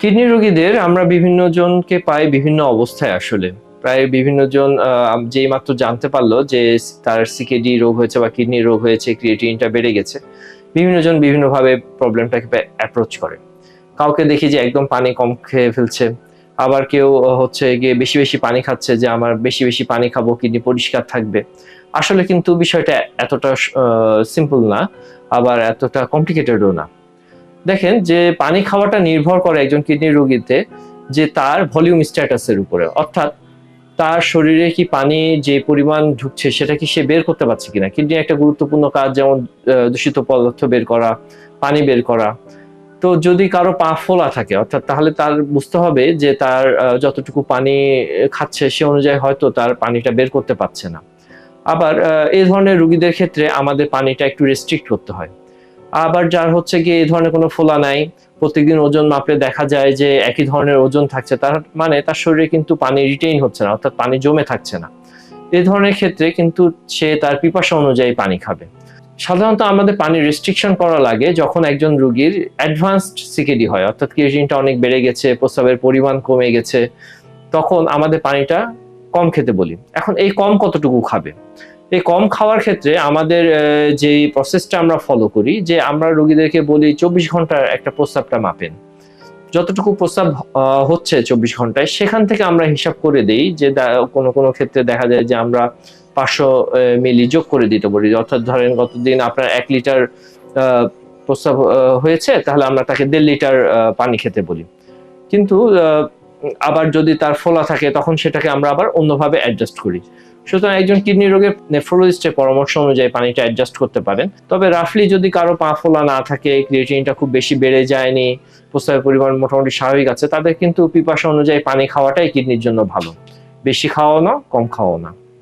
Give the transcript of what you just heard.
Kidney রোগীদের আমরা বিভিন্ন জনকে পাই বিভিন্ন অবস্থায় আসলে। প্রায় বিভিন্ন জন যেই মাত্র জানতে পারল যে তার সিকেডি রোগ হয়েছে বা কিডনি রোগ হয়েছে ক্রিয়েটিনটা বেড়ে গেছে, বিভিন্ন জন বিভিন্নভাবে প্রবলেমটাকে অ্যাপ্রোচ করে। কাউকে দেখি যে একদম পানি কম খেয়ে ফেলছে, আবার কেউ হচ্ছে গিয়ে বেশি বেশি পানি খাচ্ছে যে, আমার বেশি বেশি পানি খাব, কিডনি পরিষ্কার থাকবে। আসলে কিন্তু বিষয়টা এতটা সিম্পল না, আবার এতটা কমপ্লিকেটেডও না। দেখেন যে পানি খাওয়াটা নির্ভর করে একজন কিডনি রোগীতে যে তার ভলিউম স্ট্যাটাসের উপরে। অর্থাৎ তার শরীরে কি পানি যে পরিমাণ ঢুকছে সেটা কি সে বের করতে পারছে কিনা? কিডনি একটা গুরুত্বপূর্ণ কাজ, যেমন দূষিত পদার্থ বের করা, পানি বের করা। তো যদি কারও পা ফোলা থাকে, অর্থাৎ তাহলে তার বুঝতে হবে যে তার যতটুকু পানি খাচ্ছে সে অনুযায়ী হয়তো তার পানিটা বের করতে পারছে না। আবার এই ধরনের রুগীদের ক্ষেত্রে আমাদের পানিটা একটু রেস্ট্রিক্ট করতে হয়। আবার যার হচ্ছে গিয়ে এই ধরনের কোনো ফোলা নাই, প্রত্যেকদিন ওজন মাপলে দেখা যায় যে একই ধরনের ওজন থাকছে, তার মানে তার শরীরে কিন্তু পানি রিটেইন হচ্ছে না, অর্থাৎ পানি জমে থাকছে না। এই ধরনের ক্ষেত্রে কিন্তু সে তার পিপাসা অনুযায়ী পানি খাবে। সাধারণত আমাদের পানি রেস্ট্রিকশন করা লাগে যখন একজন রুগীর অ্যাডভান্সড সিকেডি হয়, অর্থাৎ ক্রিয়েটিনটা অনেক বেড়ে গেছে, প্রস্রাবের পরিমাণ কমে গেছে, তখন আমাদের পানিটা কম খেতে বলি। এখন এই কম কতটুকু খাবে? এই কম খাওয়ার ক্ষেত্রে আমাদের যে প্রসেসটা আমরা ফলো করি যে আমরা রোগীদেরকে বলি চব্বিশ ঘণ্টার একটা প্রস্রাবটা মাপেন। যতটুকু প্রস্রাব আহ, হচ্ছে চব্বিশ ঘন্টায় সেখান থেকে আমরা হিসাব করে দেই যে কোনো কোনো ক্ষেত্রে দেখা যায় যে আমরা পাঁচশো মিলি যোগ করে দিতে পারি। অর্থাৎ ধরেন গতদিন আপনার এক লিটার আহ, প্রস্রাব হয়েছে তাহলে আমরা তাকে দেড় লিটার পানি খেতে বলি। কিন্তু আবার যদি তার ফোলা থাকে, তখন সেটাকে আমরা আবার অন্যভাবে অ্যাডজাস্ট করি। সুতরাং একজন কিডনি রোগের নেফ্রোলজিস্টের পরামর্শ অনুযায়ী পানিটা অ্যাডজাস্ট করতে পারেন। তবে রাফলি যদি কারও পা ফোলা না থাকে ক্রিয়েটিনটা খুব বেশি বেড়ে যায়নি প্রস্তাবের পরিমাণ মোটামুটি স্বাভাবিক আছে, তাদের কিন্তু পিপাসা অনুযায়ী পানি খাওয়াটাই কিডনির জন্য ভালো। বেশি খাওয়াও না, কম খাওয়াও না।